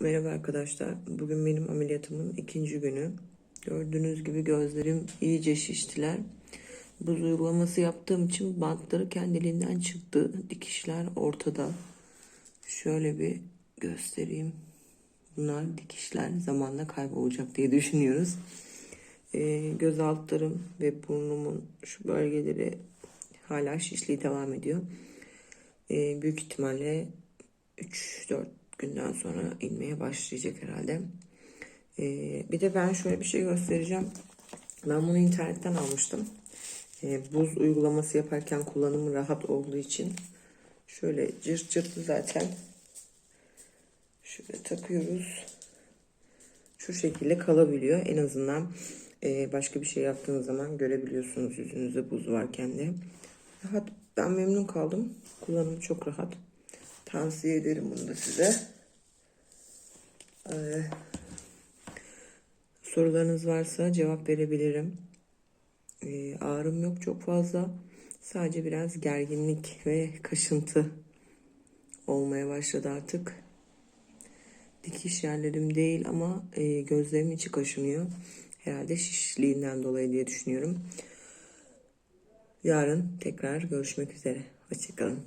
Merhaba arkadaşlar. Bugün benim ameliyatımın ikinci günü. Gördüğünüz gibi gözlerim iyice şiştiler. Buz uygulaması yaptığım için bantları kendiliğinden çıktı. Dikişler ortada. Şöyle bir göstereyim. Bunlar dikişler zamanla kaybolacak diye düşünüyoruz. Ee, göz altlarım ve burnumun şu bölgeleri hala şişliği devam ediyor. Ee, büyük ihtimalle 3-4 günden sonra inmeye başlayacak herhalde. Ee, bir de ben şöyle bir şey göstereceğim. Ben bunu internetten almıştım. Ee, buz uygulaması yaparken kullanımı rahat olduğu için şöyle cırt cırtlı zaten şöyle takıyoruz. Şu şekilde kalabiliyor. En azından e, başka bir şey yaptığınız zaman görebiliyorsunuz yüzünüzde buz varken de. Rahat. Ben memnun kaldım. Kullanımı çok rahat. Tavsiye ederim bunu da size. Ee, sorularınız varsa cevap verebilirim. Ee, ağrım yok çok fazla. Sadece biraz gerginlik ve kaşıntı olmaya başladı artık. Dikiş yerlerim değil ama e, gözlerim içi kaşınıyor. Herhalde şişliğinden dolayı diye düşünüyorum. Yarın tekrar görüşmek üzere. Hoşçakalın.